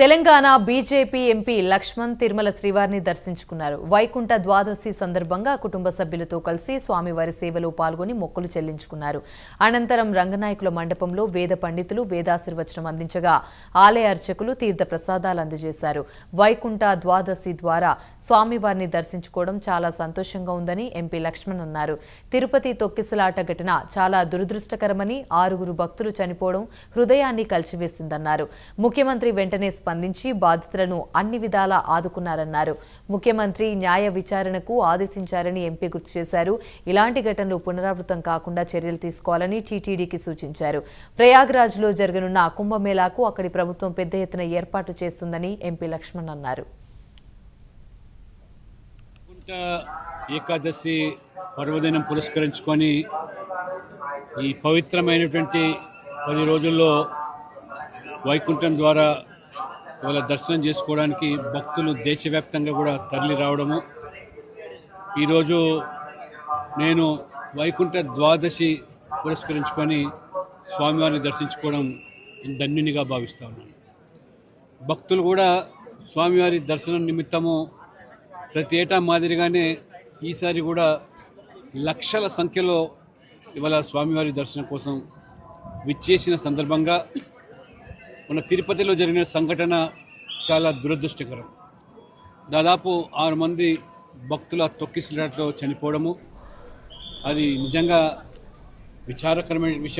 Telangana BJP MP Laxman Tirumala శ్రీవారిని దర్శించుకున్నారు. వైకుంఠ ద్వాదశి సందర్భంగా కుటుంబ సభ్యులతో కలిసి స్వామివారి సేవలో పాల్గొని మొక్కులు చెల్లించుకున్నారు. అనంతరం రంగనాయకుల మండపంలో వేద పండితులు వేదాశీర్వచనం అందించగా ఆలయ అర్చకులు తీర్థ ప్రసాదాలు అందజేశారు. వైకుంఠ ద్వాదశి ద్వారా స్వామివారిని దర్శించుకోవడం చాలా సంతోషంగా ఉందని ఎంపీ లక్ష్మణ్ అన్నారు. తిరుపతి తొక్కిసలాట ఘటన చాలా దురదృష్టకరమని ఆరుగురు భక్తులు చనిపోవడం హృదయాన్ని కలిచివేసిందన్నారు ముఖ్యమంత్రి వెంటనే స్పందించి బాధితులను అన్ని విధాలా ఆదుకున్నారన్నారు. ముఖ్యమంత్రి న్యాయ విచారణకు ఆదేశించారని ఎంపీ గుర్తు చేశారు. ఇలాంటి ఘటనలు పునరావృతం కాకుండా చర్యలు తీసుకోవాలని టీటీడీకి సూచించారు. ప్రయాగ్రాజ్లో జరగనున్న కుంభమేళాకు అక్కడి ప్రభుత్వం పెద్ద ఎత్తున ఏర్పాటు చేస్తుందని ఎంపీ లక్ష్మణ్ అన్నారు. ఏకాదశి పర్వదినం పురస్కరించుకొని ఈ పవిత్రమైనటువంటి పది రోజుల్లో వైకుంఠం ద్వారా ఇవాళ దర్శనం చేసుకోవడానికి భక్తులు దేశవ్యాప్తంగా కూడా తరలి రావడము. ఈరోజు నేను వైకుంఠ ద్వాదశి పురస్కరించుకొని స్వామివారిని దర్శించుకోవడం ధన్యునిగా భావిస్తా ఉన్నాను. భక్తులు కూడా స్వామివారి దర్శనం నిమిత్తము ప్రతి ఏటా మాదిరిగానే ఈసారి కూడా లక్షల సంఖ్యలో ఇవాళ స్వామివారి దర్శనం కోసం విచ్చేసిన సందర్భంగా మన తిరుపతిలో జరిగిన సంఘటన చాలా దురదృష్టకరం. దాదాపు ఆరు మంది భక్తుల తొక్కిసలాట్లో చనిపోవడము అది నిజంగా విచారకరమైన విషయం